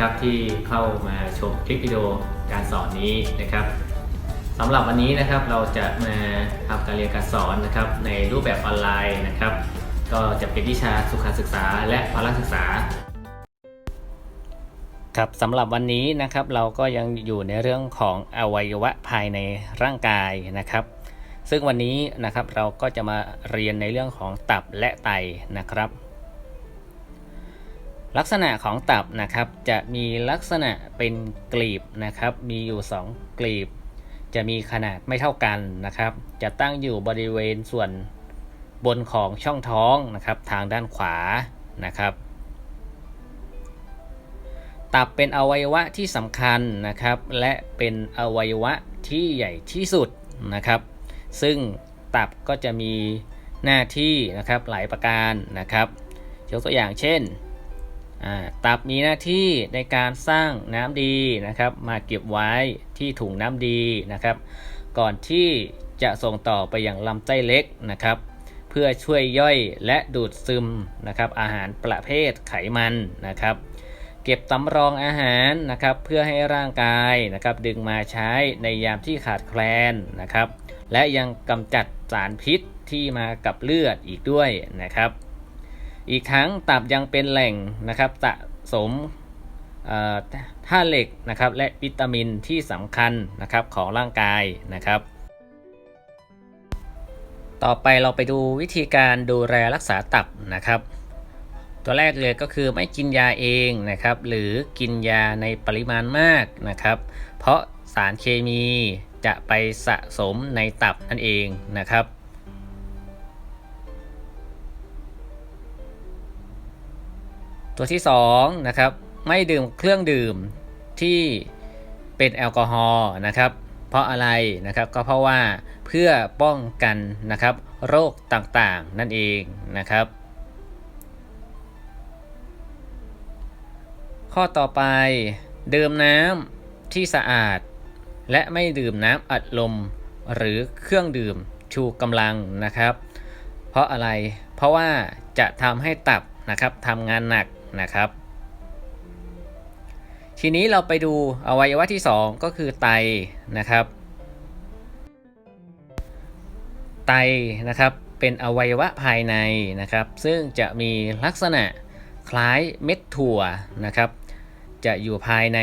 นะครับที่เข้ามาชมคลิปวิดีโอการสอนนี้นะครับสำหรับวันนี้นะครับเราจะมาทำการเรียนการสอนนะครับในรูปแบบออนไลน์นะครับ ก็จะเป็นวิชาสุขศึกษาและพละศึกษาครับสำหรับวันนี้นะครับเราก็ยังอยู่ในเรื่องของอวัยวะภายในร่างกายนะครับ ซึ่งวันนี้นะครับเราก็จะมาเรียนในเรื่องของตับและไตนะครับ ลักษณะของตับนะครับจะมีลักษณะเป็นกลีบนะครับ มีอยู่ 2 กลีบ จะมีขนาดไม่เท่ากันนะครับ จะตั้งอยู่บริเวณส่วนบนของช่องท้องนะครับ ทางด้านขวานะครับ ตับเป็นอวัยวะที่สำคัญนะครับ และเป็นอวัยวะที่ใหญ่ที่สุดนะครับ ซึ่งตับก็จะมีหน้าที่นะครับหลายประการนะครับ ยกตัวอย่างเช่น ตับมีหน้าที่ในการสร้างน้ำดีนะครับ มาเก็บไว้ที่ถุงน้ำดีนะครับ ก่อนที่จะส่งต่อไปยังลำไส้เล็กนะครับ เพื่อช่วยย่อยและดูดซึมนะครับ อาหารประเภทไขมันนะครับ เก็บตำรองอาหารนะครับ เพื่อให้ร่างกายนะครับ ดึงมาใช้ในยามที่ขาดแคลนนะครับ และยังกำจัดสารพิษที่มากับเลือดอีกด้วยนะครับ อีกทั้งตับยังเป็นแหล่งนะครับสะสมธาตุเหล็กนะครับและวิตามินที่สำคัญนะครับของร่างกายนะครับ ต่อไปเราไปดูวิธีการดูแลรักษาตับนะครับ ตัวแรกเลยก็คือไม่กินยาเองนะครับ หรือกินยาในปริมาณมากนะครับ เพราะสารเคมีจะไปสะสมในตับนั่นเองนะครับ ตัวที่2นะครับไม่ดื่มเครื่องดื่มที่เป็นแอลกอฮอล์นะครับเพราะอะไรนะครับก็เพราะว่าเพื่อป้องกันนะครับโรคต่างๆนั่นเองนะครับ ข้อต่อไปดื่มน้ำที่สะอาด และไม่ดื่มน้ำอัดลม หรือเครื่องดื่มชูกำลังนะครับ เพราะอะไรเพราะว่าจะทำให้ตับนะครับทำงานหนัก นะครับ ทีนี้เราไปดูอวัยวะที่ 2 ก็คือไตนะครับ ไตนะครับเป็นอวัยวะภายในนะครับ ซึ่งจะมีลักษณะคล้ายเม็ดถั่วนะครับ จะอยู่ภายใน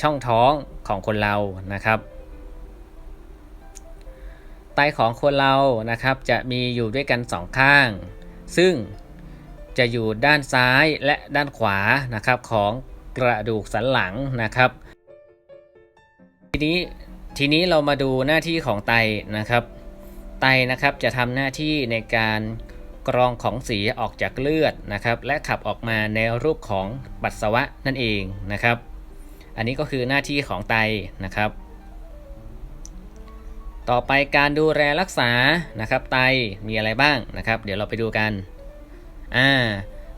ช่องท้องของคนเรานะครับ ไตของคนเรานะครับจะมีอยู่ด้วยกันสองข้าง ซึ่ง จะอยู่ด้านซ้ายและด้านขวานะครับของกระดูกสันหลังนะครับ ทีนี้ทีนี้เรามาดูหน้าที่ของไตนะครับ ไตนะครับจะทำหน้าที่ในการกรองของเสียออกจากเลือดนะครับ และขับออกมาในรูปของปัสสาวะนั่นเองนะครับ อันนี้ก็คือหน้าที่ของไตนะครับ ต่อไปการดูแลรักษานะครับ ไตมีอะไรบ้างนะครับ เดี๋ยวเราไปดูกัน อ่า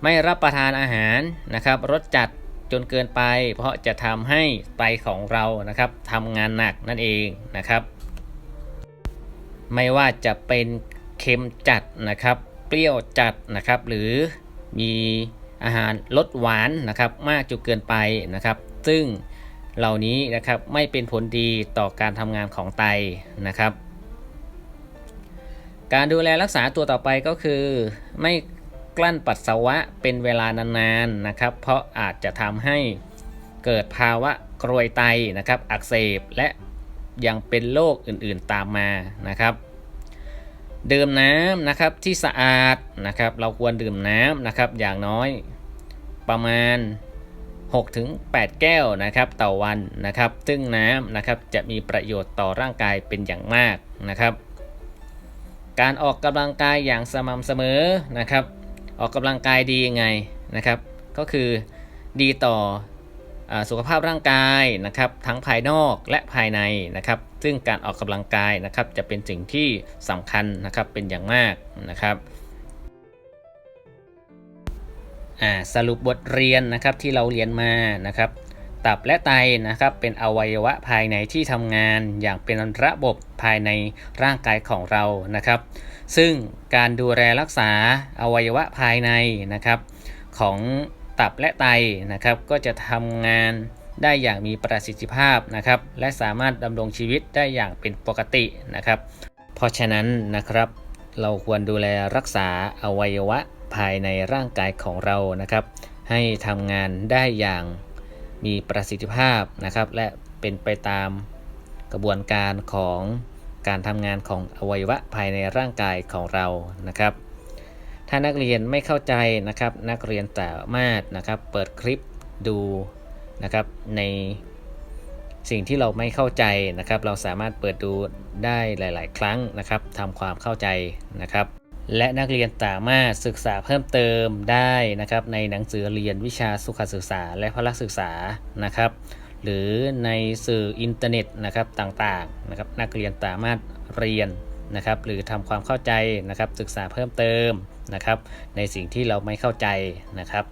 ไม่รับประทานอาหารนะครับรสจัดจนเกินไป เพราะจะทำให้ไตของเรานะครับทำงานหนักนั่นเองนะครับ ไม่ว่าจะเป็นเค็มจัดนะครับ เปรี้ยวจัดนะครับ หรือมีอาหารรสหวานนะครับ มากจนเกินไปนะครับ ซึ่งเหล่านี้นะครับไม่เป็นผลดีต่อการทำงานของไตนะครับ การดูแลรักษาตัวต่อไปก็คือไม่ กลั้นปัสสาวะเป็นเวลานานๆนะครับ เพราะอาจจะทำให้เกิดภาวะกรวยไตนะครับ อักเสบและยังเป็นโรคอื่นๆตามมานะครับ ดื่มน้ำนะครับที่สะอาดนะครับ เราควรดื่มน้ำนะครับ อย่างน้อยประมาณ 6-8 แก้วนะครับต่อวันนะครับ ซึ่งน้ำนะครับจะมีประโยชน์ต่อร่างกายเป็นอย่างมากนะครับ การออกกำลังกายอย่างสม่ำเสมอนะครับ ออกกำลังกายดียังไงนะครับ ก็คือดีต่ออสุขภาพร่างกายนะครับ ทั้งภายนอกและภายในนะครับ ซึ่งการออกกำลังกายนะครับ จะเป็นสิ่งที่สำคัญนะครับเป็นอย่างมากนะครับสรุปบทเรียนนะครับที่เราเรียนมานะครับ ตับและไตนะครับ เป็นอวัยวะภายในที่ทำงานอย่างเป็นระบบภายในร่างกายของเรานะครับ ซึ่งการดูแลรักษาอวัยวะภายในนะครับ ของตับและไตนะครับ ก็จะทำงานได้อย่างมีประสิทธิภาพนะครับ และสามารถดำรงชีวิตได้อย่างเป็นปกตินะครับ เพราะฉะนั้นนะครับเราควรดูแลรักษาอวัยวะภายในร่างกายของเรานะครับ ให้ทำงานได้อย่าง มีประสิทธิภาพนะครับ และเป็นไปตามกระบวนการของการทำงานของอวัยวะภายในร่างกายของเรานะครับ ถ้านักเรียนไม่เข้าใจนะครับ นักเรียนสามารถนะครับเปิดคลิปดูนะครับในสิ่งที่เราไม่เข้าใจนะครับ เราสามารถเปิดดูได้หลาย ๆ ครั้งนะครับทำความเข้าใจนะครับ และนักเรียนสามารถศึกษาเพิ่มเติมได้นะครับ ในหนังสือเรียนวิชาสุขศึกษาและพละศึกษานะครับ หรือในสื่ออินเทอร์เน็ตนะครับต่างๆนะครับ นักเรียนสามารถเรียนนะครับ หรือทำความเข้าใจนะครับ ศึกษาเพิ่มเติมนะครับ ในสิ่งที่เราไม่เข้าใจนะครับ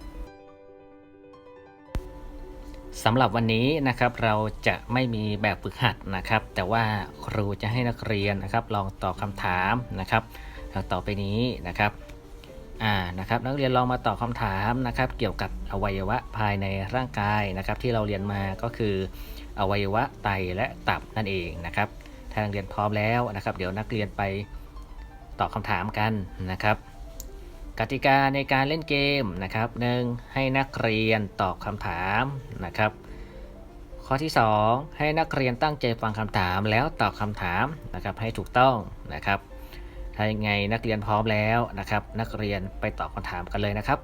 สำหรับวันนี้นะครับเราจะไม่มีแบบฝึกหัดนะครับ แต่ว่าครูจะให้นักเรียนนะครับ ลองตอบคำถามนะครับ ต่อไปนี้นะครับอ่านะครับนักเรียนลองมาตอบคำถามนะครับ เกี่ยวกับอวัยวะภายในร่างกายนะครับ ที่เราเรียนมาก็คืออวัยวะไตและตับนั่นเองนะครับ ถ้านักเรียนพร้อมแล้วนะครับ เดี๋ยวนักเรียนไปตอบคำถามกันนะครับ กติกาในการเล่นเกมนะครับหนึ่งให้นักเรียนตอบคำถามนะครับ ข้อที่ 2 ให้นักเรียนตั้งใจฟังคำถามแล้วตอบคำถามนะครับให้ถูกต้องนะครับ ถ้ายังไงนักเรียนพร้อมแล้วนะครับ นักเรียนไปตอบคำถามกันเลยนะครับ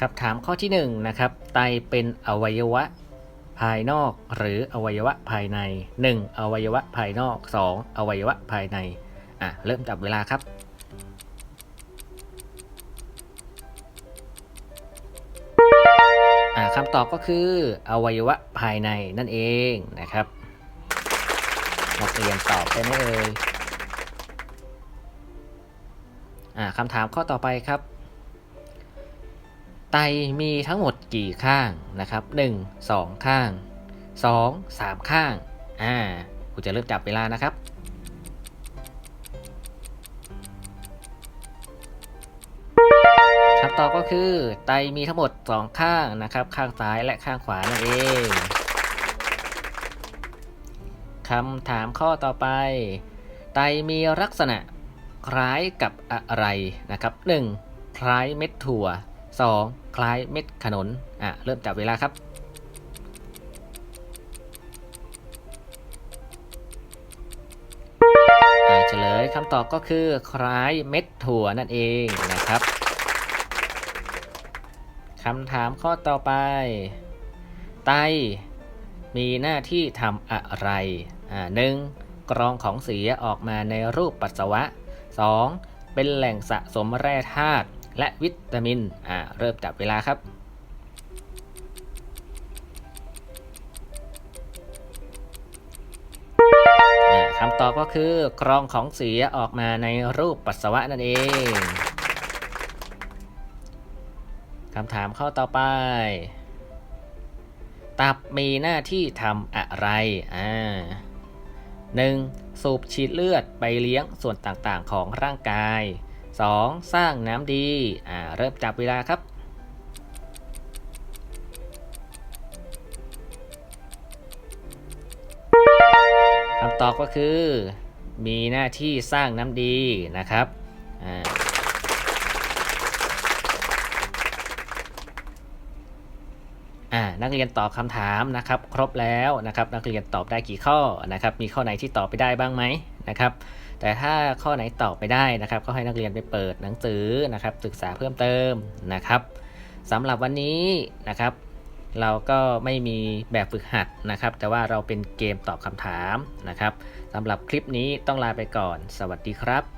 คำถามข้อที่1นะครับ ไตเป็นอวัยวะภายนอกหรืออวัยวะภายใน 1. อวัยวะภายนอก 2. อวัยวะภายใน อะ เริ่มจับเวลาครับ อ่าคำตอบก็คืออวัยวะภายในนั่นเองนะครับ นักเรียนตอบได้ไหมเอ่ยอ่าคำถามข้อต่อไปครับ ไตมีทั้งหมดกี่ข้างนะครับ 1 2 ข้าง 2 3 ข้างอ่ากูจะเริ่มจับเวลานะครับคำตอบก็คือไตมีทั้งหมด 2 ข้างนะครับ ข้างซ้ายและข้างขวานั่นเอง คำถามข้อต่อไป ไตมีลักษณะคล้ายกับอะไรนะครับ 1. คล้ายเม็ดถั่ว 2. คล้ายเม็ดขนุนอะเริ่มจับเวลาครับ เฉลยคำตอบก็คือ คล้ายเม็ดถั่วนั่นเองนะครับคำถามข้อต่อไป ไตมีหน้าที่ทำอะไร หนึ่งกรองของเสียออกมาในรูปปัสสาวะ 2. เป็นแหล่งสะสมแร่ธาตุและวิตามินอ่าเริ่มจับเวลาครับคำตอบก็คือกรองของเสียออกมาในรูปปัสสาวะนั่นเองคำถามข้อต่อไป ตับมีหน้าที่ทำอะไรอ่า หนึ่งสูบฉีดเลือดไปเลี้ยงส่วนต่างๆของร่างกาย 2. สร้างน้ำดีอ่าเริ่มจับเวลาครับ คำตอบก็คือ มีหน้าที่สร้างน้ำดีนะครับอ่า อ่านักเรียนตอบคำถามนะครับ ครบแล้วนะครับนักเรียนตอบได้กี่ข้อนะครับมีข้อไหนที่ตอบไปได้บ้างไหมนะครับแต่ถ้าข้อไหนตอบไม่ได้นะครับ ก็ให้นักเรียนไปเปิดหนังสือนะครับศึกษาเพิ่มเติมนะครับสำหรับวันนี้นะครับ เราก็ไม่มีแบบฝึกหัดนะครับ แต่ว่าเราเป็นเกมตอบคำถามนะครับสำหรับคลิปนี้ต้องลาไปก่อน สวัสดีครับ